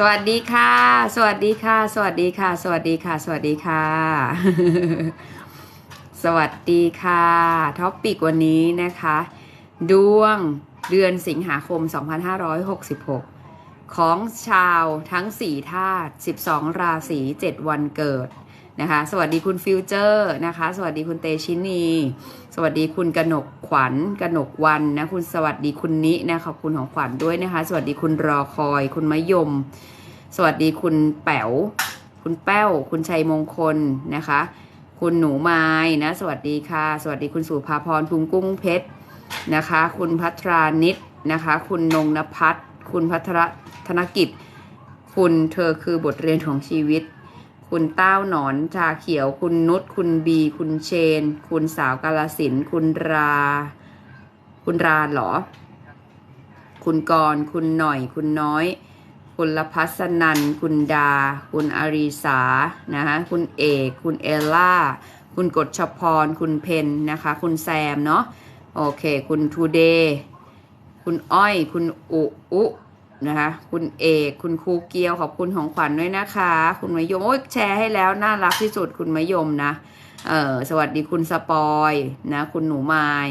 สวัสดีค่ะ สวัสดีค่ะ สวัสดีค่ะ สวัสดีค่ะ สวัสดีค่ะ สวัสดีค่ะ ท็อปปิกวันนี้นะคะ ดวงเดือนสิงหาคม 2566 ของชาวทั้ง 4 ธาตุ 12 ราศี 7 วันเกิดนะคะ สวัสดีคุณฟิวเจอร์นะคะ สวัสดีคุณเตชินี สวัสดีคุณกนกขวัญกนกวันนะคุณสวัสดีคุณนินะขอบคุณของขวัญด้วยนะคะ สวัสดีคุณรอคอย คุณมะยม สวัสดีคุณแป๋วคุณแป้ว คุณชัยมงคลนะคะ คุณหนูไม้นะสวัสดีค่ะ สวัสดีคุณสุภาพรทุงกุ้งเพชรนะคะ คุณพัทรานิดนะคะ คุณนงนภัทรคุณพัทรธนกิจ คุณเธอคือบทเรียนของชีวิต คุณเต้าหนอนชาเขียว คุณนุชคุณบี คุณเชน คุณสาวกาลสิน คุณรา คุณราเหรอ คุณกร คุณหน่อย คุณน้อย คุณลพัสนัน คุณดา คุณอารีสา นะคะคุณเอก คุณเอลล่า คุณกฎชพร คุณเพนนะคะ คุณแซมเนาะ โอเค คุณทูเดย์ คุณอ้อย คุณอุอุ นะคะคุณเอกคุณครูเกียวขอบคุณของขวัญด้วยนะคะ คุณมะยมโอ้ยแชร์ให้แล้วน่ารักที่สุดคุณมะยมนะเออสวัสดีคุณสปอยนะคุณหนูไมาย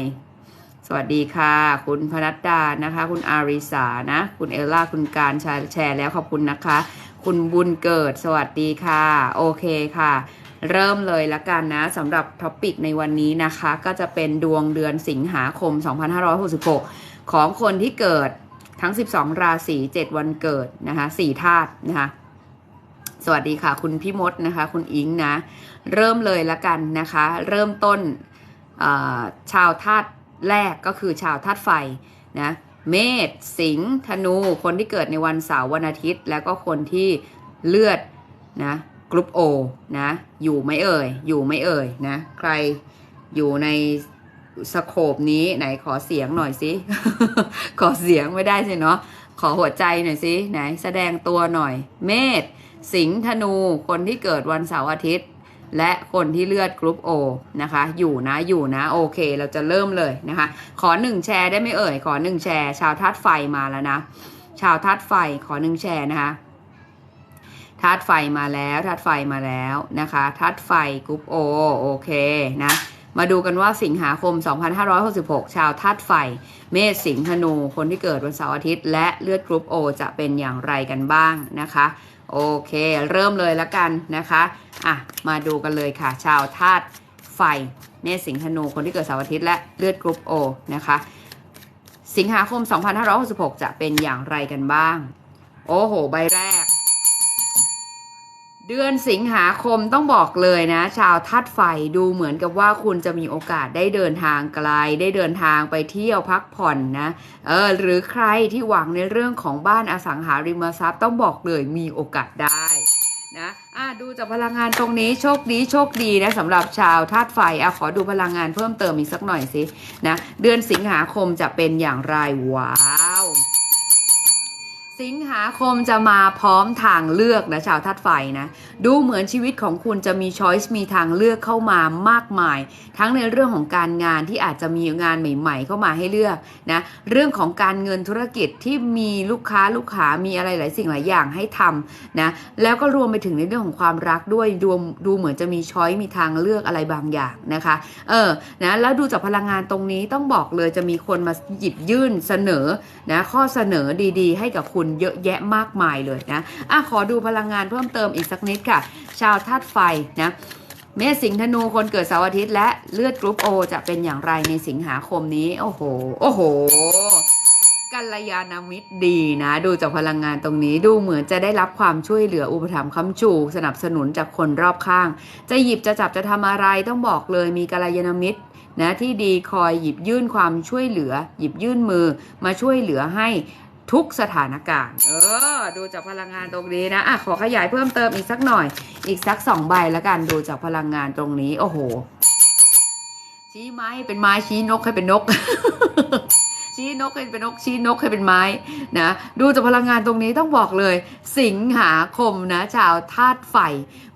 สวัสดีค่ะ คุณพนัดดานะคะ คุณอาริสานะ คุณเอลล่าคุณการแชร์แชร์แล้วขอบคุณนะคะ คุณบุญเกิดสวัสดีค่ะ โอเคค่ะ เริ่มเลยละกันนะสำหรับท็อปิกในวันนี้นะคะ ก็จะเป็นดวงเดือนสิงหาคม 2566 ของคนที่เกิด ทั้ง 12 ราศี7วันเกิดนะคะ4ธาตุนะคะสวัสดีค่ะ คุณพี่มดนะคะ คุณอิงนะ เริ่มเลยละกันนะคะ เริ่มต้นชาวธาตุแรกก็คือชาวธาตุไฟนะเมษสิงห์ธนู คนที่เกิดในวันเสาร์วันอาทิตย์ แล้วก็คนที่เลือดนะกรุ๊ปโอนะ อยู่ไหมเอ่ย อยู่ไหมเอ่ยนะ ใครอยู่ใน สโคปนี้ไหนขอเสียงหน่อยสิ ขอเสียงไม่ได้สิเนาะขอหัวใจหน่อยสิไหนแสดงตัวหน่อย เมษสิงห์ธนู คนที่เกิดวันเสาร์อาทิตย์ และคนที่เลือดกรุ๊ปโอนะคะ อยู่นะอยู่นะโอเค เราจะเริ่มเลยนะคะ ขอหนึ่งแชร์ได้ไหมเอ่ย ขอหนึ่งแชร์ชาวธาตุไฟมาแล้วนะ ชาวธาตุไฟขอหนึ่งแชร์นะคะธาตุไฟมาแล้วธาตุไฟมาแล้วนะคะธาตุไฟกรุ๊ปโอโอเคนะ มาดูกันว่าสิงหาคม 2566 ชาวธาตุไฟ เมษสิงห์ธนู คนที่เกิดวันเสาร์อาทิตย์ และเลือดกรุ๊ปโอจะเป็นอย่างไรกันบ้างนะคะ โอเค เริ่มเลยแล้วกันนะคะอะมาดูกันเลยค่ะ ชาวธาตุไฟ เมษสิงห์ธนู คนที่เกิดเสาร์อาทิตย์และเลือดกรุ๊ปโอนะคะ สิงหาคม 2566 จะเป็นอย่างไรกันบ้าง โอ้โห ใบแรก เดือนสิงหาคมต้องบอกเลยนะ ชาวธาตุไฟดูเหมือนกับว่าคุณจะมีโอกาสได้เดินทางไกล ได้เดินทางไปเที่ยวพักผ่อนนะเออหรือใครที่หวังในเรื่องของบ้านอสังหาริมทรัพย์ต้องบอกเลยมีโอกาสได้นะอะดูจากพลังงานตรงนี้โชคดีโชคดีนะสำหรับชาวธาตุไฟอะขอดูพลังงานเพิ่มเติมอีกสักหน่อยสินะเดือนสิงหาคมจะเป็นอย่างไรว้าว สิงหาคมจะมาพร้อมทางเลือกนะชาวธาตุไฟนะ ดูเหมือนชีวิตของคุณจะมีช้อยส์มีทางเลือกเข้ามามากมาย ทั้งในเรื่องของการงานที่อาจจะมีงานใหม่ ๆ เข้ามาให้เลือกนะเรื่องของการเงินธุรกิจที่มีลูกค้าลูกค้ามีอะไรหลายสิ่งหลายอย่างให้ทำนะแล้วก็รวมไปถึงในเรื่องของความรักด้วยดูดูเหมือนจะมีช้อยส์มีทางเลือกอะไรบางอย่างนะคะเออนะแล้วดูจากพลังงานตรงนี้ต้องบอกเลยจะมีคนมาหยิบยื่นเสนอนะข้อเสนอดีๆ ให้กับคุณเยอะแยะมากมายเลยนะอะขอดูพลังงานเพิ่มเติมอีกสักนิดค่ะ ชาวธาตุไฟนะเมษสิงห์ธนูคนเกิดเสาร์อาทิตย์และเลือดกรุ๊ปโอจะเป็นอย่างไรในสิงหาคมนี้ โอ้โห โอ้โหกัลยาณมิตรดีนะ ดูจากพลังงานตรงนี้ดูเหมือนจะได้รับความช่วยเหลืออุปถัมภ์ค้ำชูสนับสนุนจากคนรอบข้าง จะหยิบจะจับจะทำอะไรต้องบอกเลยมีกัลยาณมิตรนะที่ดีคอยหยิบยื่นความช่วยเหลือ หยิบยื่นมือมาช่วยเหลือให้ ทุกสถานการณ์ เออ ดูจากพลังงานตรงนี้นะ อะ ขอขยายเพิ่มเติมอีกสักหน่อย อีกสักสองใบแล้วกัน ดูจากพลังงานตรงนี้ โอ้โห ชี้ไม้เป็นไม้ ชี้นกให้เป็นนก ชี้นกให้เป็นนก ชี้นกให้เป็นไม้ นะ ดูจากพลังงานตรงนี้ต้องบอกเลย สิงหาคมนะ ชาวธาตุไฟ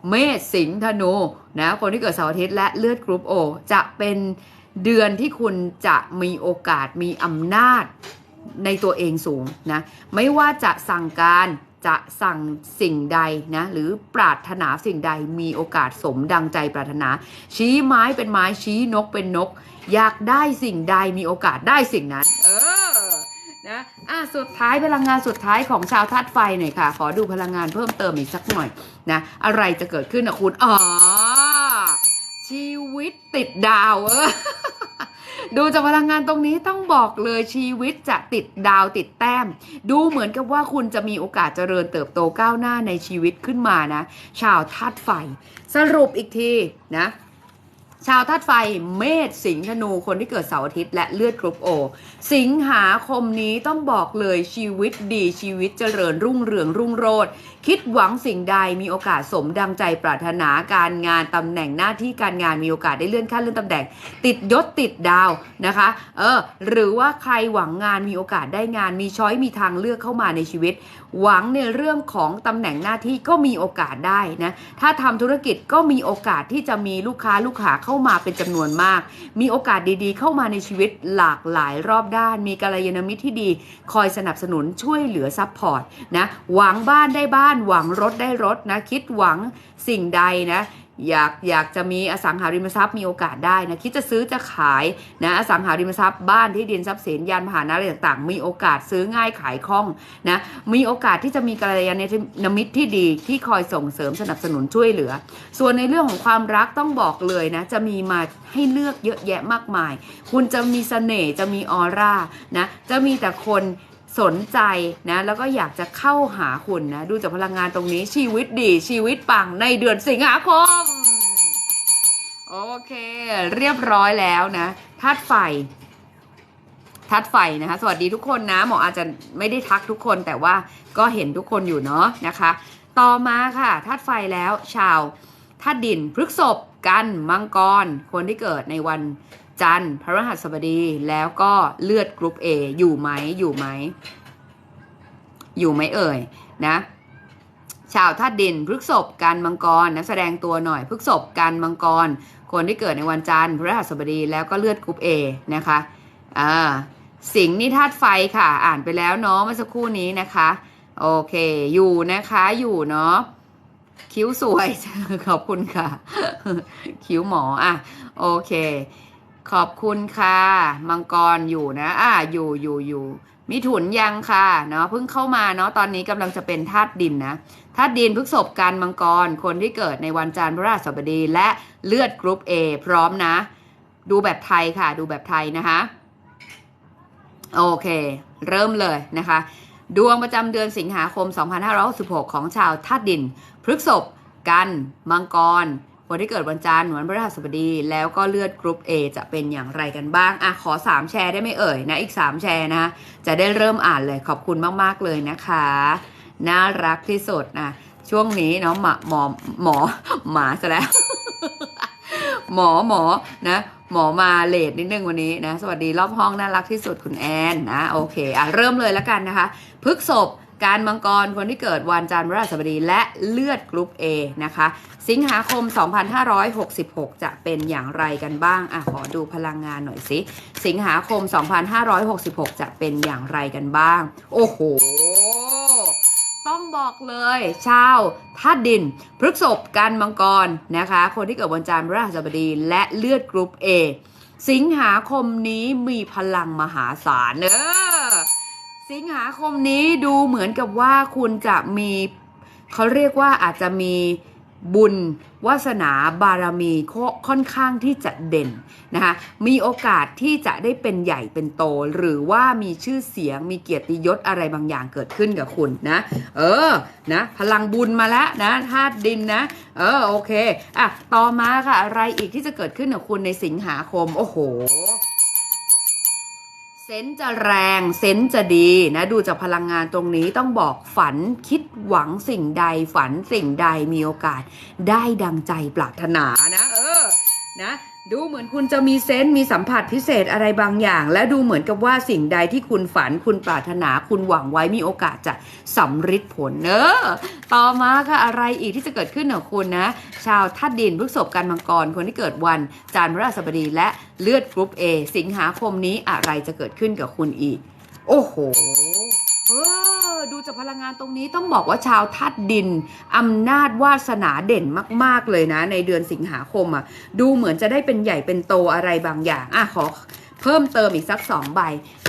เมษ สิงห์ ธนู นะ คนที่เกิดเสาร์อาทิตย์และเลือดกรุ๊ปโอ จะเป็นเดือนที่คุณจะมีโอกาสมีอำนาจ ในตัวเองสูงนะไม่ว่าจะสั่งการจะสั่งสิ่งใดนะหรือปรารถนาสิ่งใดมีโอกาสสมดังใจปรารถนา ชี้ไม้เป็นไม้ชี้นกเป็นนก อยากได้สิ่งใดมีโอกาสได้สิ่งนั้น เออนะอะสุดท้ายพลังงานสุดท้ายของชาวธาตุไฟหน่อยค่ะ ขอดูพลังงานเพิ่มเติมอีกสักหน่อยนะอะไรจะเกิดขึ้นนะคุณอ๋อชีวิตติดดาวเออ ดูจากพลังงานตรงนี้ต้องบอกเลยชีวิตจะติดดาวติดแต้ม ดูเหมือนกับว่าคุณจะมีโอกาสเจริญเติบโตก้าวหน้าในชีวิตขึ้นมานะ ชาวธาตุไฟ สรุปอีกทีนะชาวธาตุไฟเมษสิงห์ธนูคนที่เกิดเสาร์อาทิตย์และเลือดกรุ๊ปโอ สิงหาคมนี้ต้องบอกเลยชีวิตดีชีวิตเจริญรุ่งเรืองรุ่งโรจน์คิดหวังสิ่งใดมีโอกาสสมดังใจปรารถนาการงานตำแหน่งหน้าที่การงานมีโอกาสได้เลื่อนขั้นเลื่อนตำแหน่ง ติดยศติดดาวนะคะ เออ หรือว่าใครหวังงานมีโอกาสได้งาน มีช้อยมีทางเลือกเข้ามาในชีวิต หวังในเรื่องของตำแหน่งหน้าที่ก็มีโอกาสได้นะถ้าทำธุรกิจก็มีโอกาสที่จะมีลูกค้าลูกค้าเข้ามาเป็นจำนวนมาก มีโอกาสดีๆ เข้ามาในชีวิตหลากหลายรอบด้าน มีกัลยาณมิตรที่ดี คอยสนับสนุนช่วยเหลือซัพพอร์ตนะหวังบ้านได้บ้านหวังรถได้รถนะ คิดหวังสิ่งใดนะอยากอยากจะมีอสังหาริมทรัพย์มีโอกาสได้นะคิดจะซื้อจะขายนะอสังหาริมทรัพย์บ้านที่ดินทรัพย์สินยานพาหนะอะไรต่างๆ มีโอกาสซื้อง่ายขายคล่องนะมีโอกาสที่จะมีกัลยาณมิตรที่ดีที่คอยส่งเสริมสนับสนุนช่วยเหลือ ส่วนในเรื่องของความรักต้องบอกเลยนะจะมีมาให้เลือกเยอะแยะมากมาย คุณจะมีเสน่ห์จะมีออร่านะจะมีแต่คน สนใจนะแล้วก็อยากจะเข้าหาคุณนะดูจากพลังงานตรงนี้ชีวิตดีชีวิตปังในเดือนสิงหาคม โอเค เรียบร้อยแล้วนะธาตุไฟธาตุไฟนะคะ สวัสดีทุกคนนะหมออาจจะไม่ได้ทักทุกคนแต่ว่าก็เห็นทุกคนอยู่เนาะนะคะ ต่อมาค่ะธาตุไฟแล้วชาวธาตุดินพฤกษบกันมังกรคนที่เกิดในวัน จันทร์พฤหัสบดีแล้วก็เลือดกรุ๊ป A อยู่ไหมอยู่ไหม อยู่ไหมเอ่ยนะชาวธาตุดินพฤกษบกันมังกรนะแสดงตัวหน่อยพฤกษบกันมังกร คนที่เกิดในวันจันทร์พฤหัสบดีแล้วก็เลือดกรุ๊ป A นะคะอ่าสิงห์นี่ธาตุไฟค่ะ อ่านไปแล้วเนาะเมื่อสักครู่นี้นะคะ โอเค อยู่นะคะอยู่เนาะคิ้วสวย ขอบคุณค่ะ คิ้วหมออะ โอเค ขอบคุณค่ะ มังกรอยู่นะ อ่า อยู่อยู่อยู่มิถุนยังค่ะ เนาะเพิ่งเข้ามาเนาะตอนนี้กำลังจะเป็นธาตุดินนะธาตุดินพฤกษบกันมังกร คนที่เกิดในวันจันทร์พฤหัสบดีและเลือดกรุ๊ป A พร้อมนะ ดูแบบไทยค่ะ ดูแบบไทยนะคะ โอเค เริ่มเลยนะคะ ดวงประจำเดือนสิงหาคม 2566 ของชาวธาตุดิน พฤกษบกัน มังกร คนที่เกิดวันจันทร์วันพฤหัสบดี แล้วก็เลือดกรุ๊ป A จะเป็นอย่างไรกันบ้างอะขอ 3 แชร์ได้ไหมเอ่ยนะ อีก 3 แชร์นะ จะได้เริ่มอ่านเลยขอบคุณมาก ๆ เลยนะคะ น่ารักที่สุดนะช่วงนี้เนาะหมาหมอหมอหมาซะแล้ว หมอหมอนะหมอมาเลดนิดนึงวันนี้นะ สวัสดีรอบห้องน่ารักที่สุดคุณแอนนะโอเคอะเริ่มเลยแล้วกันนะคะพฤกษบการมังกรคนที่เกิดวันจันทร์พฤหัสบดีและเลือดกรุ๊ป A นะคะ สิงหาคม 2566 จะเป็นอย่างไรกันบ้างอะขอดูพลังงานหน่อยสิ สิงหาคม 2566 จะเป็นอย่างไรกันบ้าง โอ้โห ต้องบอกเลยชาวธาตุดิน พฤกษบกันมังกรนะคะ คนที่เกิดวันจันทร์พฤหัสบดี และเลือดกรุ๊ป A สิงหาคมนี้มีพลังมหาศาลเนอสิงหาคมนี้ดูเหมือนกับว่าคุณจะมี เขาเรียกว่าอาจจะมี บุญวาสนาบารมีค่อนข้างที่จะเด่นนะคะมีโอกาสที่จะได้เป็นใหญ่เป็นโต หรือว่ามีชื่อเสียงมีเกียรติยศอะไรบางอย่างเกิดขึ้นกับคุณนะ เออนะพลังบุญมาแล้วนะธาตุดินนะ เออโอเคอะต่อมาค่ะอะไรอีกที่จะเกิดขึ้นกับคุณในสิงหาคม โอ้โห เซนจะแรงเซนจะดีนะดูจากพลังงานตรงนี้ต้องบอกฝันคิดหวังสิ่งใดฝันสิ่งใดมีโอกาส ได้ดังใจปรารถนานะ เออนะ ดูเหมือนคุณจะมีเซนส์มีสัมผัสพิเศษอะไรบางอย่าง และดูเหมือนกับว่าสิ่งใดที่คุณฝันคุณปรารถนาคุณหวังไว้มีโอกาสจะสำฤทธิ์ผลเนอะต่อมาค่ะอะไรอีกที่จะเกิดขึ้นกับคุณนะ ชาวธาตุดินพฤกษบกันมังกรคนที่เกิดวันจันทร์พฤหัสบดีและเลือดกรุ๊ป A สิงหาคมนี้อะไรจะเกิดขึ้นกับคุณอีก โอ้โหเออ ดูจากพลังงานตรงนี้ต้องบอกว่าชาวธาตุดินอำนาจวาสนาเด่นมาก ๆ เลยนะ ในเดือนสิงหาคมอะดูเหมือนจะได้เป็นใหญ่เป็นโตอะไรบางอย่างอะขอเพิ่มเติมอีกสักสองใบ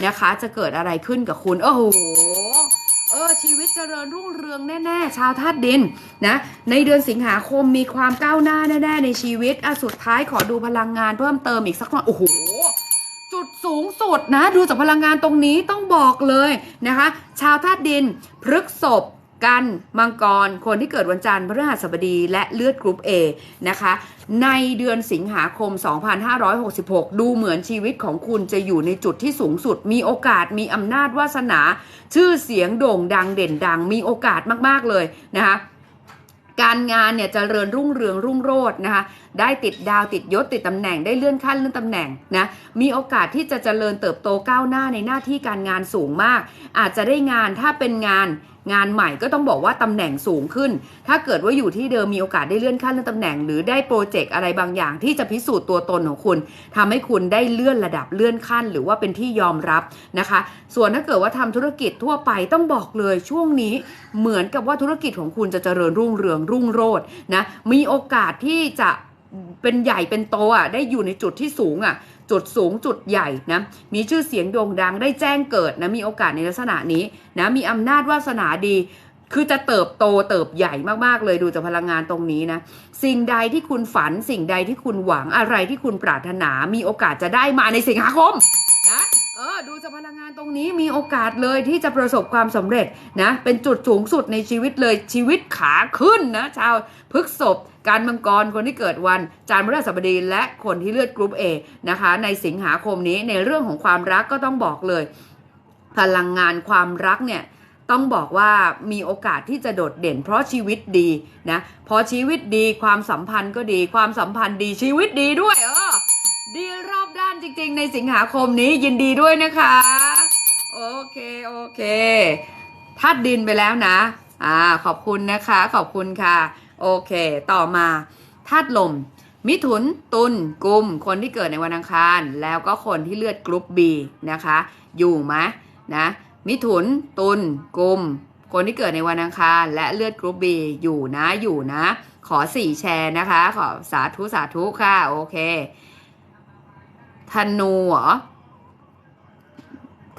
นะคะ จะเกิดอะไรขึ้นกับคุณ โอ้โหเออชีวิตเจริญรุ่งเรืองแน่ ๆ ชาวธาตุดินนะในเดือนสิงหาคมมีความก้าวหน้าแน่ ๆ ในชีวิตอะสุดท้ายขอดูพลังงานเพิ่มเติมอีกสักหน่อยโอ้โห จุดสูงสุดนะดูจากพลังงานตรงนี้ต้องบอกเลยนะคะ ชาวธาตุดินพฤกษบกันมังกร คนที่เกิดวันจันทร์พฤหัสบดีและเลือดกรุ๊ป A นะคะ ในเดือนสิงหาคม 2566 ดูเหมือนชีวิตของคุณจะอยู่ในจุดที่สูงสุด มีโอกาสมีอำนาจวาสนา ชื่อเสียงโด่งดังเด่นดัง มีโอกาสมาก ๆ เลยนะคะ การงานเนี่ยจเจริญรุ่งเรืองรุ่งโรจน์นะคะ ได้ติดดาวติดยศติดตำแหน่งได้เลื่อนขั้นเลื่อนตำแหน่งนะ มีโอกาสที่จะเจริญเติบโตก้าวหน้าในหน้าที่การงานสูงมาก อาจจะได้งานถ้าเป็นงาน งานใหม่ก็ต้องบอกว่าตำแหน่งสูงขึ้น ถ้าเกิดว่าอยู่ที่เดิมมีโอกาสได้เลื่อนขั้นเลื่อนตำแหน่ง หรือได้โปรเจกต์อะไรบางอย่างที่จะพิสูจน์ตัวตนของคุณทำให้คุณได้เลื่อนระดับเลื่อนขั้น หรือว่าเป็นที่ยอมรับนะคะ ส่วนถ้าเกิดว่าทำธุรกิจทั่วไปต้องบอกเลยช่วงนี้เหมือนกับว่าธุรกิจของคุณจะเจริญรุ่งเรืองรุ่งโรจน์นะมีโอกาสที่จะเป็นใหญ่เป็นโตอะได้อยู่ในจุดที่สูงอะ จุดสูงจุดใหญ่นะ มีชื่อเสียงโด่งดังได้แจ้งเกิดนะ มีโอกาสในลักษณะนี้นะ มีอำนาจวาสนาดี คือจะเติบโตเติบใหญ่มากๆเลยดูจากพลังงานตรงนี้นะ สิ่งใดที่คุณฝัน สิ่งใดที่คุณหวังอะไรที่คุณปรารถนา มีโอกาสจะได้มาในสิงหาคมนะ ออดูจากพลังงานตรงนี้มีโอกาสเลยที่จะประสบความสำเร็จนะ เป็นจุดสูงสุดในชีวิตเลยชีวิตขาขึ้นนะชาวพฤกษบการมังกรคนที่เกิดวันจันทร์พฤหัสบดีและคนที่เลือดกรุ๊ป A นะคะ ในสิงหาคมนี้ในเรื่องของความรักก็ต้องบอกเลย พลังงานความรักเนี่ยต้องบอกว่ามีโอกาสที่จะโดดเด่น เพราะชีวิตดีนะพอชีวิตดีความสัมพันธ์ก็ดี ความสัมพันธ์ดีชีวิตดีด้วยเออ ดีรอบด้านจริง ๆ ในสิงหาคมนี้ยินดีด้วยนะคะ โอเค โอเคธาตุดินไปแล้วนะ อ่า ขอบคุณนะคะ ขอบคุณค่ะ โอเค ต่อมาธาตุลม มิถุน ตุลกุม คนที่เกิดในวันอังคาร แล้วก็คนที่เลือดกรุ๊ป B นะคะ อยู่ไหมนะ มิถุน ตุลกุม คนที่เกิดในวันอังคาร และเลือดกรุ๊ป B อยู่นะ อยู่นะ ขอสี่แชร์นะคะ ขอสาธุ สาธุค่ะ โอเค ธนูเหรอ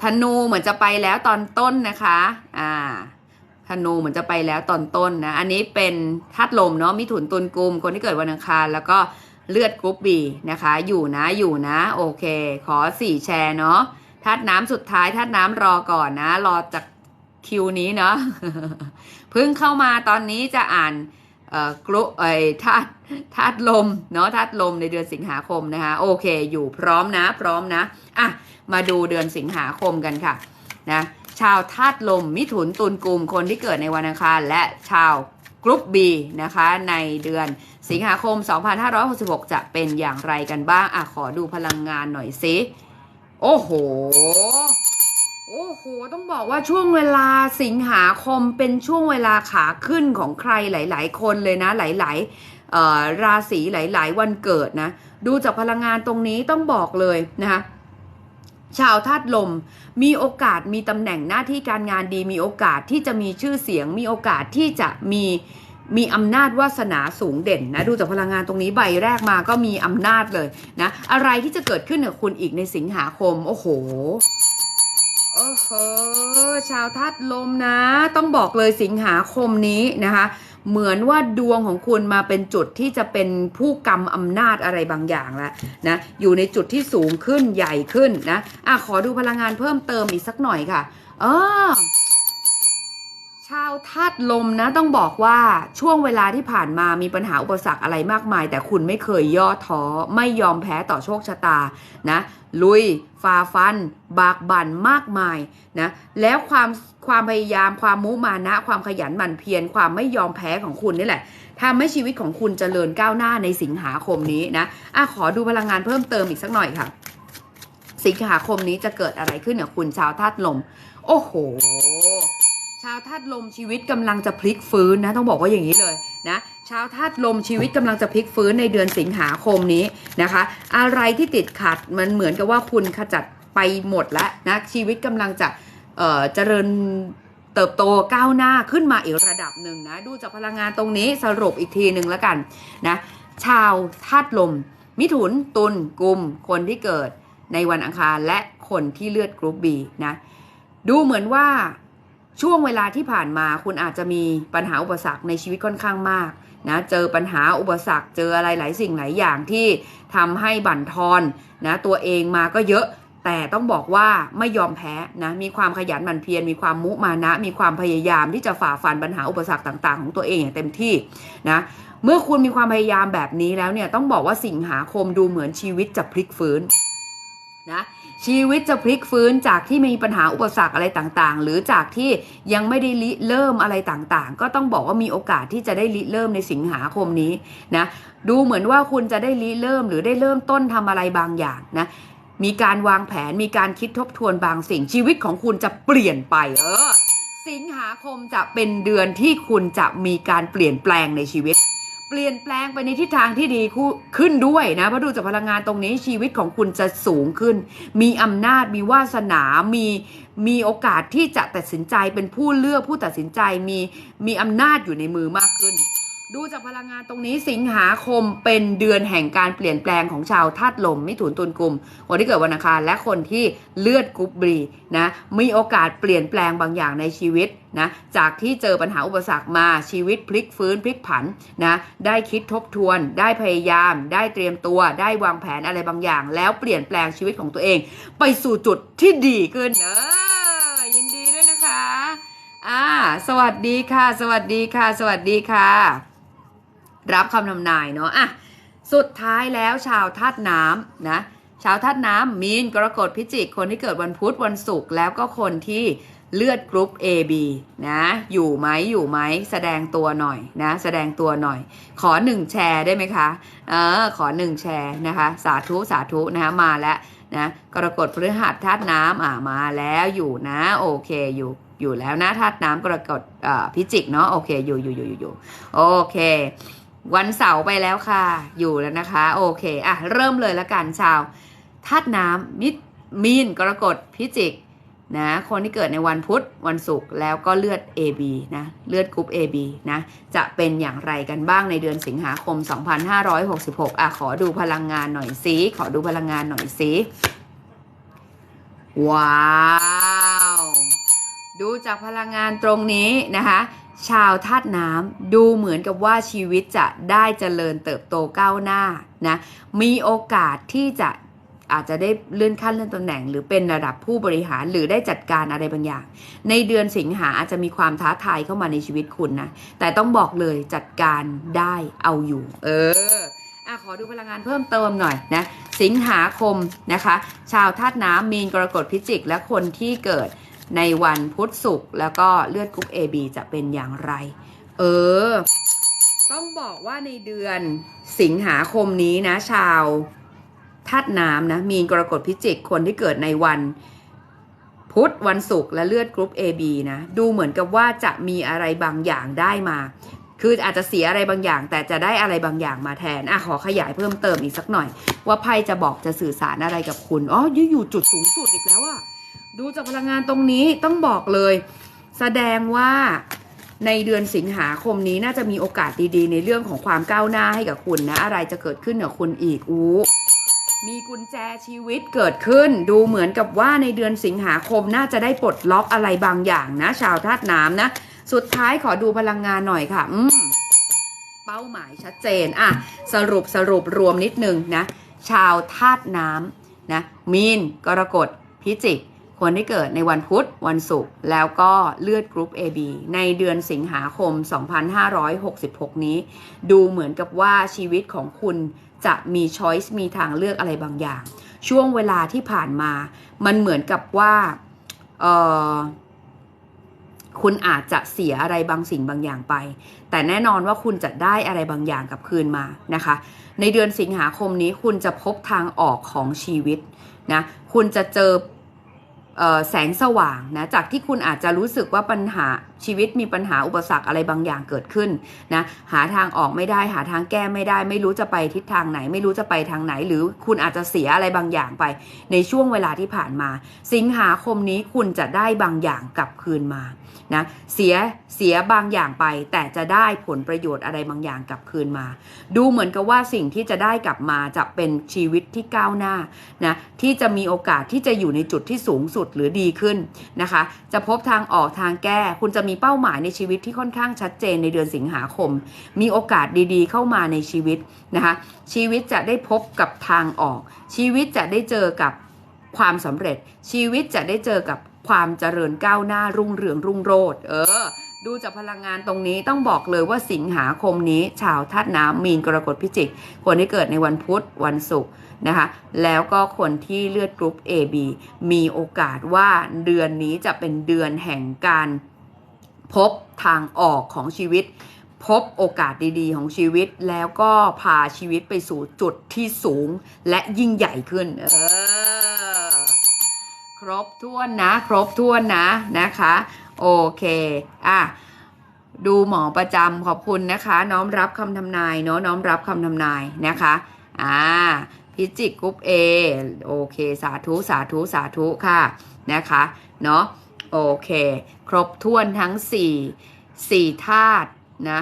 ธนูเหมือนจะไปแล้วตอนต้นนะคะ อ่า ธนูเหมือนจะไปแล้วตอนต้นนะ อันนี้เป็นธาตุลมเนาะ มิถุนตุลกุม คนที่เกิดวันอังคาร แล้วก็เลือดกรุ๊ปบีนะคะ อยู่นะ อยู่นะ โอเค ขอสี่แชร์เนาะ ธาตุน้ำสุดท้าย ธาตุน้ำรอก่อนนะ รอจากคิวนี้เนาะ เพิ่งเข้ามาตอนนี้จะอ่าน กรุ๊ปเอ้ยธาตุธาตุลมเนาะธาตุลมในเดือนสิงหาคมนะคะโอเค อยู่พร้อมนะ พร้อมนะอะมาดูเดือนสิงหาคมกันค่ะนะชาวธาตุลมมิถุนตุลกุมคนที่เกิดในวันอังคารและชาวกรุ๊ป B นะคะในเดือนสิงหาคม 2566 จะเป็นอย่างไรกันบ้างอะขอดูพลังงานหน่อยสิโอ้โห โอ้โห ต้องบอกว่าช่วงเวลาสิงหาคมเป็นช่วงเวลาขาขึ้นของใครหลาย ๆ คนเลยนะ หลายๆราศีหลาย ๆ วันเกิดนะ ดูจากพลังงานตรงนี้ต้องบอกเลยนะคะชาวธาตุลมมีโอกาสมีตำแหน่งหน้าที่การงานดี มีโอกาสที่จะมีชื่อเสียง มีโอกาสที่จะมีมีอำนาจวาสนาสูงเด่นนะ ดูจากพลังงานตรงนี้ใบแรกมาก็มีอำนาจเลยนะ อะไรที่จะเกิดขึ้นกับคุณอีกในสิงหาคม โอ้โห โอ้โห ชาวธาตุลมนะ ต้องบอกเลยสิงหาคมนี้นะคะ เหมือนว่าดวงของคุณมาเป็นจุดที่จะเป็นผู้กำอำนาจอะไรบางอย่างแล้วนะ อยู่ในจุดที่สูงขึ้นใหญ่ขึ้นนะ อะ ขอดูพลังงานเพิ่มเติมอีกสักหน่อยค่ะ เออ ชาวธาตุลมนะต้องบอกว่าช่วงเวลาที่ผ่านมามีปัญหาอุปสรรคอะไรมากมาย แต่คุณไม่เคยย่อท้อไม่ยอมแพ้ต่อโชคชะตานะลุยฝ่าฟัน บากบั่นมากมายนะแล้วความความพยายามความมุมานะ ความขยันหมั่นเพียรความไม่ยอมแพ้ของคุณนี่แหละทำให้ชีวิตของคุณเจริญก้าวหน้าในสิงหาคมนี้นะอะขอดูพลังงานเพิ่มเติมอีกสักหน่อยค่ะ สิงหาคมนี้จะเกิดอะไรขึ้นกับคุณชาวธาตุลม โอ้โห ชาวธาตุลมชีวิตกำลังจะพลิกฟื้นนะต้องบอกว่าอย่างนี้เลยนะชาวธาตุลมชีวิตกำลังจะพลิกฟื้นในเดือนสิงหาคมนี้นะคะ อะไรที่ติดขัดมันเหมือนกับว่าคุณขจัดไปหมดแล้วนะชีวิตกำลังจะเอ่อเจริญเติบโตก้าวหน้าขึ้นมาอีกระดับหนึ่งนะดูจากพลังงานตรงนี้สรุปอีกทีหนึ่งแล้วกันนะชาวธาตุลม มิถุนตุลกุม คนที่เกิดในวันอังคารและคนที่เลือดกรุ๊ปบีนะดูเหมือนว่า ช่วงเวลาที่ผ่านมาคุณอาจจะมีปัญหาอุปสรรคในชีวิตค่อนข้างมากนะเจอปัญหาอุปสรรคเจออะไรหลายสิ่งหลายอย่างที่ทำให้บั่นทอนนะตัวเองมาก็เยอะแต่ต้องบอกว่าไม่ยอมแพ้นะมีความขยันหมั่นเพียรมีความมุมานะ มีความพยายามที่จะฝ่าฟันปัญหาอุปสรรคต่าง ๆ ของตัวเองอย่างเต็มที่นะเมื่อคุณมีความพยายามแบบนี้แล้วเนี่ยต้องบอกว่าสิงหาคมดูเหมือนชีวิตจะพลิกฟื้น นะชีวิตจะพลิกฟื้นจากที่มีปัญหาอุปสรรคอะไรต่างๆ หรือจากที่ยังไม่ได้ริเริ่มอะไรต่างๆ ก็ต้องบอกว่ามีโอกาสที่จะได้ริเริ่มในสิงหาคมนี้นะดูเหมือนว่าคุณจะได้ริเริ่มหรือได้เริ่มต้นทำอะไรบางอย่างนะมีการวางแผนมีการคิดทบทวนบางสิ่งชีวิตของคุณจะเปลี่ยนไปเออสิงหาคมจะเป็นเดือนที่คุณจะมีการเปลี่ยนแปลงในชีวิต เปลี่ยนแปลงไปในทิศทางที่ดีขึ้นด้วยนะเพราะดูจากพลังงานตรงนี้ชีวิตของคุณจะสูงขึ้น มีอำนาจมีวาสนา มีมีโอกาสที่จะตัดสินใจเป็นผู้เลือกผู้ตัดสินใจมีมีอำนาจอยู่ในมือมากขึ้น ดูจากพลังงานตรงนี้สิงหาคมเป็นเดือนแห่งการเปลี่ยนแปลงของชาวธาตุลมมิถุนตุลกุมคนที่เกิดวันอังคารและคนที่เลือดกรุ๊ปบีนะมีโอกาสเปลี่ยนแปลงบางอย่างในชีวิตนะจากที่เจอปัญหาอุปสรรคมาชีวิตพลิกฟื้นพลิกผันนะได้คิดทบทวน ได้พยายาม ได้เตรียมตัว ได้วางแผนอะไรบางอย่าง แล้วเปลี่ยนแปลงชีวิตของตัวเอง ไปสู่จุดที่ดีขึ้นเออยินดีด้วยนะคะอ่าสวัสดีค่ะ สวัสดีค่ะ สวัสดีค่ะ รับคำทำนายเนาะอะสุดท้ายแล้วชาวธาตุน้ำนะชาวธาตุน้ำมีนกรกฎพิจิกคนที่เกิดวันพุธวันศุกร์แล้วก็คนที่เลือดกรุ๊ป AB นะ อยู่ไหมอยู่ไหมแสดงตัวหน่อยนะ แสดงตัวหน่อย ขอหนึ่งแชร์ได้ไหมคะ เออ ขอหนึ่งแชร์นะคะ สาธุสาธุนะคะมาแล้วนะกรกฎพฤหัสธาตุน้ำอ่ามาแล้วอยู่นะ โอเคอยู่อยู่แล้วนะธาตุน้ำกรกฎพิจิกเนาะโอเคอยู่อยู่อยู่อยู่อยู่โอเค วันเสาร์ไปแล้วค่ะ อยู่แล้วนะคะ โอเคอะเริ่มเลยละกันชาวธาตุน้ำมิมีนกรกฎพิจิกนะคนที่เกิดในวันพุธวันศุกร์แล้วก็เลือด AB นะเลือดกรุ๊ป AB นะจะเป็นอย่างไรกันบ้างในเดือนสิงหาคม 2566อะขอดูพลังงานหน่อยสิขอดูพลังงานหน่อยสิว้าว ดูจากพลังงานตรงนี้นะคะ ชาวธาตุน้ำดูเหมือนกับว่าชีวิตจะได้เจริญเติบโตก้าวหน้านะมีโอกาสที่จะอาจจะได้เลื่อนขั้นเลื่อนตำแหน่ง หรือเป็นระดับผู้บริหารหรือได้จัดการอะไรบางอย่าง ในเดือนสิงหาอาจจะมีความท้าทายเข้ามาในชีวิตคุณนะ แต่ต้องบอกเลยจัดการได้เอาอยู่ เอออะขอดูพลังงานเพิ่มเติมหน่อยนะสิงหาคมนะคะ ชาวธาตุน้ำมีนกรกฎพิจิก และคนที่เกิด ในวันพุธศุกร์แล้วก็เลือดกรุ๊ป AB จะเป็นอย่างไร เออ ต้องบอกว่าในเดือนสิงหาคมนี้นะ ชาวธาตุน้ำนะ มีนกรกฎพิจิกคนที่เกิดในวันพุธวันศุกร์และเลือดกรุ๊ป AB นะ ดูเหมือนกับว่าจะมีอะไรบางอย่างได้มา คืออาจจะเสียอะไรบางอย่าง แต่จะได้อะไรบางอย่างมาแทนอะขอขยายเพิ่มเติมอีกสักหน่อย ว่าไพ่จะบอกจะสื่อสารอะไรกับคุณอ๋ออยู่จุดสูงสุดอีกแล้วอะ ดูจากพลังงานตรงนี้ต้องบอกเลย แสดงว่าในเดือนสิงหาคมนี้น่าจะมีโอกาสดีๆ ในเรื่องของความก้าวหน้าให้กับคุณนะ อะไรจะเกิดขึ้นกับคุณอีกอู้มีกุญแจชีวิตเกิดขึ้น ดูเหมือนกับว่าในเดือนสิงหาคมน่าจะได้ปลดล็อกอะไรบางอย่างนะ ชาวธาตุน้ำนะ สุดท้ายขอดูพลังงานหน่อยค่ะอืมเป้าหมายชัดเจนอะสรุปสรุปรวมนิดนึงนะ ชาวธาตุน้ำนะมีนกรกฎพิจิก คนที่เกิดในวันพุธ วันศุกร์แล้วก็เลือดกรุ๊ป AB ในเดือนสิงหาคม 2566 นี้ ดูเหมือนกับว่าชีวิตของคุณจะมีช้อยส์มีทางเลือกอะไรบางอย่าง ช่วงเวลาที่ผ่านมา มันเหมือนกับว่าคุณอาจจะเสียอะไรบางสิ่งบางอย่างไป แต่แน่นอนว่าคุณจะได้อะไรบางอย่างกับคืนมานะคะ ในเดือนสิงหาคมนี้คุณจะพบทางออกของชีวิตนะ คุณจะเจอ แสงสว่างนะจากที่คุณอาจจะรู้สึกว่าปัญหาชีวิตมีปัญหาอุปสรรคอะไรบางอย่างเกิดขึ้นนะหาทางออกไม่ได้หาทางแก้ไม่ได้ ไม่รู้จะไปทิศทางไหน ไม่รู้จะไปทางไหน หรือคุณอาจจะเสียอะไรบางอย่างไป ในช่วงเวลาที่ผ่านมา สิงหาคมนี้คุณจะได้บางอย่างกลับคืนมานะเสียเสียบางอย่างไป แต่จะได้ผลประโยชน์อะไรบางอย่างกลับคืนมา ดูเหมือนกับว่าสิ่งที่จะได้กลับมาจะเป็นชีวิตที่ก้าวหน้านะที่จะมีโอกาสที่จะอยู่ในจุดที่สูงสุดหรือดีขึ้นนะคะ จะพบทางออกทางแก้ คุณจะมีเป้าหมายในชีวิตที่ค่อนข้างชัดเจนในเดือนสิงหาคม มีโอกาสดีๆ เข้ามาในชีวิตนะคะ ชีวิตจะได้พบกับทางออก ชีวิตจะได้เจอกับความสำเร็จ ชีวิตจะได้เจอกับความเจริญก้าวหน้ารุ่งเรืองรุ่งโรจน์เออดูจากพลังงานตรงนี้ต้องบอกเลยว่าสิงหาคมนี้ ชาวธาตุน้ำมีนกรกฎพิจิก คนที่เกิดในวันพุธวันศุกร์ นะคะแล้วก็คนที่เลือดกรุ๊ป AB มีโอกาสว่าเดือนนี้จะเป็นเดือนแห่งการพบทางออกของชีวิต พบโอกาสดีๆ ของชีวิต แล้วก็พาชีวิตไปสู่จุดที่สูงและยิ่งใหญ่ขึ้นเออครบถ้วนนะ ครบถ้วนนะนะคะ โอเคอะดูหมอประจำขอบคุณนะคะ น้อมรับคำทำนายเนาะน้อมรับคำทำนายนะคะอ่า พิจิกกรุ๊ป A โอเค สาธุสาธุสาธุค่ะนะคะเนาะโอเค ครบถ้วนทั้ง4 4ธาตุนะ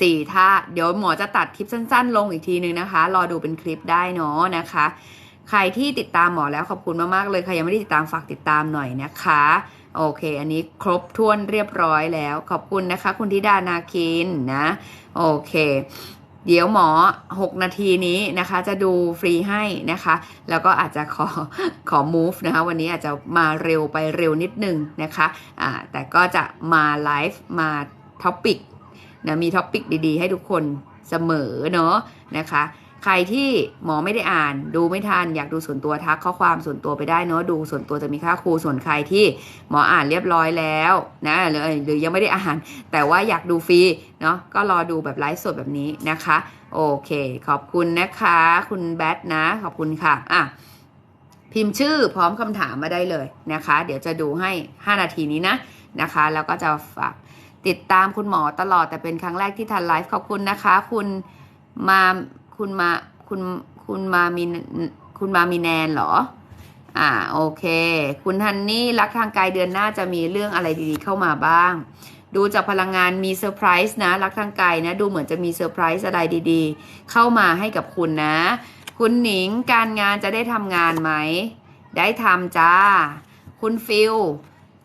สี่ธาตุเดี๋ยวหมอจะตัดคลิปสั้น ๆ ลงอีกทีนึงนะคะ รอดูเป็นคลิปได้เนาะนะคะ ใครที่ติดตามหมอแล้วขอบคุณมากๆเลยใครยังไม่ได้ติดตามฝากติดตามหน่อยนะคะ โอเค อันนี้ครบถ้วนเรียบร้อยแล้ว ขอบคุณนะคะ คุณธิดานาคินนะ โอเค เดี๋ยวหมอ 6 นาทีนี้นะคะ จะดูฟรีให้นะคะ แล้วก็อาจจะขอขอ move นะคะ วันนี้อาจจะมาเร็วไปเร็วนิดนึงนะคะะแต่ก็จะมาไลฟ์มาท็อปิกนะมีท็อปิกดีๆ ให้ทุกคนเสมอเนาะนะคะ ใครที่หมอไม่ได้อ่าน ดูไม่ทันอยากดูส่วนตัวทักข้อความส่วนตัวไปได้เนาะดูส่วนตัวจะมีค่าครูส่วนใครที่หมออ่านเรียบร้อยแล้วนะหรือหรือยังไม่ได้อ่าน แต่ว่าอยากดูฟรีเนาะก็รอดูแบบไลฟ์สดแบบนี้นะคะ โอเค ขอบคุณนะคะ คุณแบทนะ ขอบคุณค่ะอะพิมพ์ชื่อพร้อมคำถามมาได้เลยนะคะ เดี๋ยวจะดูให้ 5 นาทีนี้นะนะคะ แล้วก็จะฝากติดตามคุณหมอตลอดแต่เป็นครั้งแรกที่ทันไลฟ์ขอบคุณนะคะ คุณมา คุณมาคุณคุณมามีคุณมามีแนนเหรอ อ่าโอเค คุณฮันนี่รักทางกายเดือนหน้าจะมีเรื่องอะไรดีๆเข้ามาบ้าง ดูจากพลังงานมีเซอร์ไพรส์นะ รักทางกายนะ ดูเหมือนจะมีเซอร์ไพรส์อะไรดีๆ เข้ามาให้กับคุณนะ คุณหนิงการงานจะได้ทำงานไหม ได้ทำจ้า คุณฟิล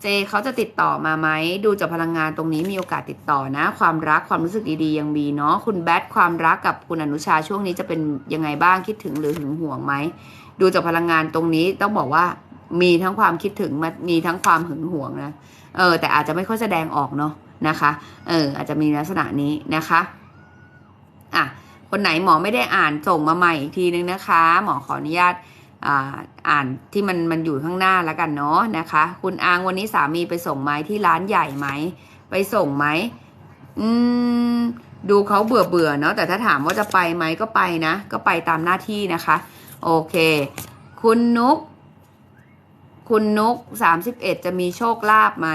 เจเขาจะติดต่อมาไหม ดูจากพลังงานตรงนี้มีโอกาสติดต่อนะ ความรักความรู้สึกดีๆ ยังมีเนาะคุณแบทความรักกับคุณอนุชาช่วงนี้จะเป็นยังไงบ้างคิดถึงหรือหึงหวงไหม ดูจากพลังงานตรงนี้ต้องบอกว่ามีทั้งความคิดถึงมามีทั้งความหึงหวงนะเออแต่อาจจะไม่ค่อยแสดงออกเนาะนะคะเอออาจจะมีลักษณะนี้นะคะอะคนไหนหมอไม่ได้อ่านส่งมาใหม่อีกทีนึงนะคะ หมอขออนุญาต อ่านที่มันมันอยู่ข้างหน้าแล้วกันเนาะนะคะ คุณอางวันนี้สามีไปส่งไหมที่ร้านใหญ่ไหมไปส่งไหมอืมดูเขาเบื่อเบื่อเนาะแต่ถ้าถามว่าจะไปไหมก็ไปนะ ก็ไปตามหน้าที่นะคะ โอเค คุณนุก คุณนุกสามสิบเอ็ดจะมีโชคลาภไหม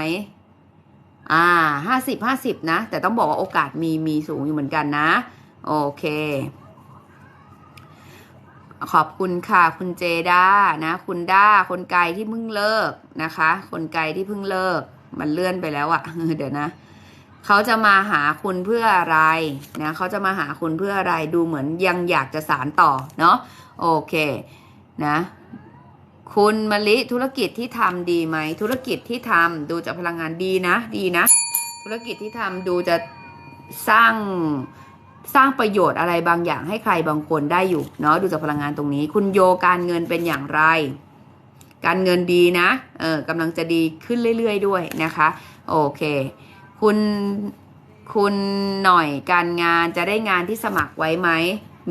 อ่าห้าสิบห้าสิบนะ แต่ต้องบอกว่าโอกาสมีมีสูงอยู่เหมือนกันนะ โอเค ขอบคุณค่ะ คุณเจด้านะ คุณด้าคนไกลที่เพิ่งเลิกนะคะ คนไกลที่เพิ่งเลิก มันเลื่อนไปแล้วอะเดี๋ยวนะเขาจะมาหาคุณเพื่ออะไรนะเขาจะมาหาคุณเพื่ออะไรดูเหมือนยังอยากจะสารต่อเนาะโอเคนะคุณมะลิธุรกิจที่ทำดีไหมธุรกิจที่ทำดูจากพลังงานดีนะ ดีนะ ธุรกิจที่ทำดูจะสร้าง สร้างประโยชน์อะไรบางอย่างให้ใครบางคนได้อยู่เนาะดูจากพลังงานตรงนี้ คุณโยการเงินเป็นอย่างไร การเงินดีนะเออกำลังจะดีขึ้นเรื่อย ๆ ด้วยนะคะโอเค คุณคุณหน่อยการงานจะได้งานที่สมัครไว้ไหม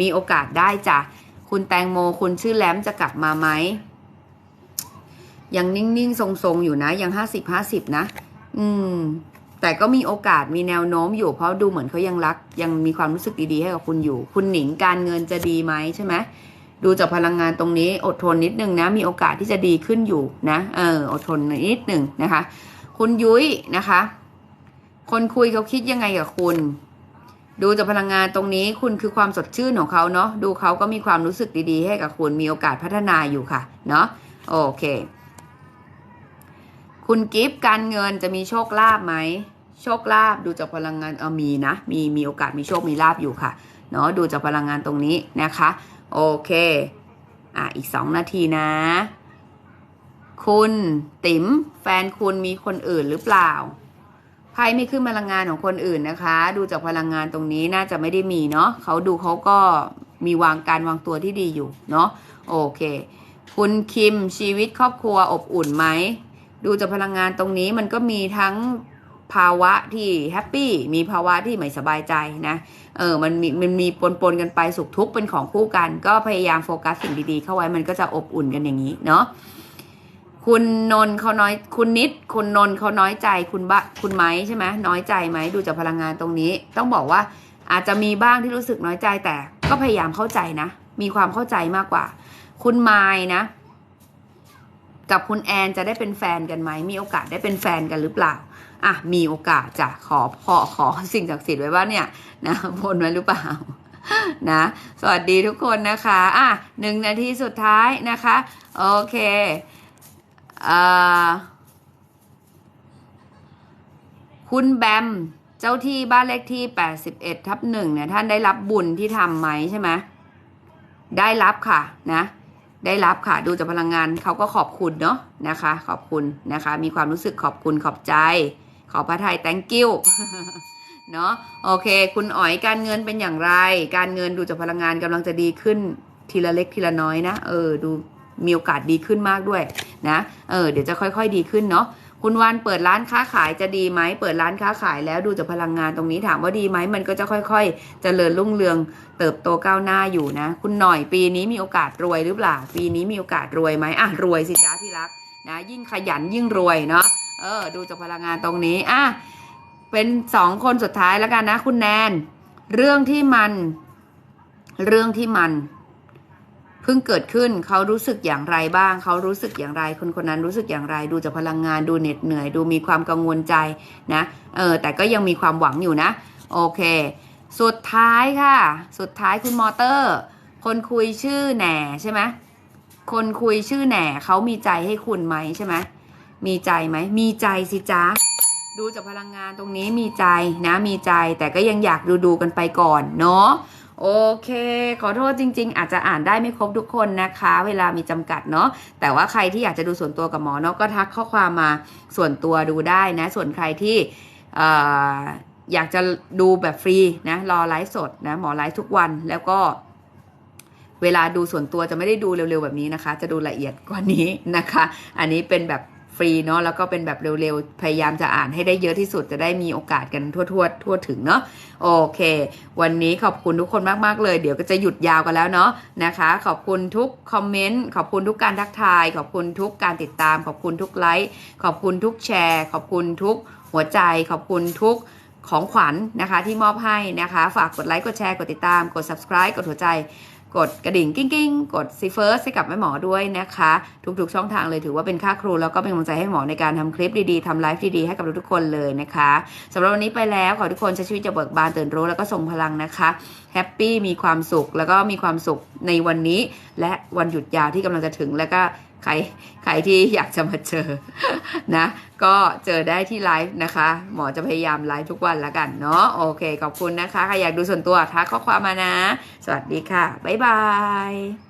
มีโอกาสได้จ้ะคุณแตงโมคุณชื่อแหลมจะกลับมาไหมยังนิ่งๆ ทรงๆ อยู่นะ ยังห้าสิบห้าสิบนะ อืม แต่ก็มีโอกาสมีแนวโน้มอยู่ เพราะดูเหมือนเขายังรัก ยังมีความรู้สึกดีๆให้กับคุณอยู่ คุณหนิงการเงินจะดีไหมใช่ไหมดูจากพลังงานตรงนี้อดทนนิดนึงนะ มีโอกาสที่จะดีขึ้นอยู่นะเอออดทนนิดนึงนะคะ คุณยุ้ยนะคะ คนคุยเขาคิดยังไงกับคุณ ดูจากพลังงานตรงนี้คุณคือความสดชื่นของเขาเนาะดูเขาก็มีความรู้สึกดีๆ ให้กับคุณมีโอกาสพัฒนาอยู่ค่ะ เนาะโอเค คุณกิฟต์การเงินจะมีโชคลาภไหมโชคลาภดูจากพลังงานเออมีนะ มีมีโอกาสมีโชคมีลาภอยู่ค่ะเนาะดูจากพลังงานตรงนี้นะคะ โอเคอะอีกสองนาทีนะ คุณติ๋มแฟนคุณมีคนอื่นหรือเปล่าไพ่ไม่ขึ้นพลังงานของคนอื่นนะคะ ดูจากพลังงานตรงนี้น่าจะไม่ได้มีเนาะเขาดูเขาก็มีวางการวางตัวที่ดีอยู่เนาะโอเค คุณคิมชีวิตครอบครัวอบอุ่นไหม ดูจากพลังงานตรงนี้มันก็มีทั้งภาวะที่แฮปปี้มีภาวะที่ไม่สบายใจนะเออมันมีมันมีปนปนๆกันไปสุขทุกข์เป็นของคู่กัน ก็พยายามโฟกัสสิ่งดีๆเข้าไว้มันก็จะอบอุ่นกันอย่างนี้เนาะคุณนนท์เขาน้อยคุณนิด คุณนนท์เขาน้อยใจคุณบะคุณไม้ใช่ไหมน้อยใจไหมดูจากพลังงานตรงนี้ ต้องบอกว่าอาจจะมีบ้างที่รู้สึกน้อยใจแต่ ก็พยายามเข้าใจนะ มีความเข้าใจมากกว่า คุณไม้นะ กับคุณแอนจะได้เป็นแฟนกันไหม มีโอกาสได้เป็นแฟนกันหรือเปล่า อะ มีโอกาสจะขอขอขอสิ่งศักดิ์สิทธิ์ไว้ว่าเนี่ยนะบนไว้หรือเปล่านะ สวัสดีทุกคนนะคะ อะหนึ่งนาทีสุดท้ายนะคะ โอเคอ่าคุณแบม เจ้าที่บ้านเลขที่ 81ทับหนึ่งเนี่ยท่านได้รับบุญที่ทำไหมใช่ไหมได้รับค่ะนะ ได้รับค่ะ ดูจากพลังงานเขาก็ขอบคุณเนาะนะคะ ขอบคุณนะคะ มีความรู้สึกขอบคุณขอบใจ ขอพระไทย thank you เนาะโอเค คุณอ๋อยการเงินเป็นอย่างไร การเงินดูจากพลังงานกำลังจะดีขึ้นทีละเล็กทีละน้อยนะ เออ ดูมีโอกาสดีขึ้นมากด้วยนะ เออ เดี๋ยวจะค่อย ๆ ดีขึ้นเนาะ คุณวันเปิดร้านค้าขายจะดีไหม เปิดร้านค้าขายแล้วดูจากพลังงานตรงนี้ถามว่าดีไหม มันก็จะค่อยๆ เจริญรุ่งเรือง เติบโตก้าวหน้าอยู่นะ คุณหน่อยปีนี้มีโอกาสรวยหรือเปล่า ปีนี้มีโอกาสรวยไหมอะรวยสิจ้าที่รักนะ ยิ่งขยันยิ่งรวยเนาะ เออ ดูจากพลังงานตรงนี้ อะ เป็นสองคนสุดท้ายแล้วกันนะ คุณแนน เรื่องที่มัน เรื่องที่มัน พิ่งเกิดขึ้นเขารู้สึกอย่างไรบ้าง เขารู้สึกอย่างไร คนคนนั้นรู้สึกอย่างไร ดูจากพลังงานดูเหน็ดเหนื่อย ดูมีความกังวลใจนะเออแต่ก็ยังมีความหวังอยู่นะ โอเค สุดท้ายค่ะ สุดท้ายคุณมอเตอร์ คนคุยชื่อแหน่ใช่ไหมคนคุยชื่อแหน่เขามีใจให้คุณไหมใช่ไหมมีใจไหมมีใจสิจ๊ะดูจากพลังงานตรงนี้มีใจนะมีใจแต่ก็ยังอยากดูดูกันไปก่อนเนาะ โอเค ขอโทษจริง ๆ อาจจะอ่านได้ไม่ครบทุกคนนะคะ เวลามีจำกัดเนาะแต่ว่าใครที่อยากจะดูส่วนตัวกับหมอเนาะก็ทักข้อความมาส่วนตัวดูได้นะ ส่วนใครที่ออยากจะดูแบบฟรีนะรอไลฟ์สดนะหมอไลฟ์ทุกวันแล้วก็เวลาดูส่วนตัวจะไม่ได้ดูเร็วๆแบบนี้นะคะ จะดูละเอียดกว่านี้นะคะ อันนี้เป็นแบบ ฟรีเนาะแล้วก็เป็นแบบเร็วๆ พยายามจะอ่านให้ได้เยอะที่สุดจะได้มีโอกาสกันทั่วๆทั่วถึงเนาะโอเค วันนี้ขอบคุณทุกคนมากๆเลย เดี๋ยวก็จะหยุดยาวกันแล้วเนาะนะคะ ขอบคุณทุกคอมเมนต์ขอบคุณทุกการทักทาย ขอบคุณทุกการติดตาม ขอบคุณทุกไลค์ขอบคุณทุกแชร์ ขอบคุณทุกหัวใจ ขอบคุณทุกของขวัญนะคะที่มอบให้นะคะ ฝากกดไลค์กดแชร์กดติดตามกด subscribe กดหัวใจ กดกระดิ่งกิ้งกิ้งกดซีเฟิร์สให้กับแม่หมอด้วยนะคะ ทุกๆช่องทางเลยถือว่าเป็นค่าครู แล้วก็เป็นกำลังใจให้หมอในการทำคลิปดีๆทำไลฟ์ดีๆให้กับทุกๆคนเลยนะคะสำหรับวันนี้ไปแล้วขอทุกคนใช้ชีวิตจะเบิกบานตื่นรู้แล้วก็ส่งพลังนะคะแฮปปี้มีความสุขแล้วก็มีความสุขในวันนี้ และวันหยุดยาวที่กำลังจะถึงแล้วก็ ใครใครที่อยากจะมาเจอนะ ก็เจอได้ที่ไลฟ์นะคะ หมอจะพยายามไลฟ์ทุกวันละกันเนาะโอเค ขอบคุณนะคะ ใครอยากดูส่วนตัวทักข้อความมานะ สวัสดีค่ะ บ๊ายบาย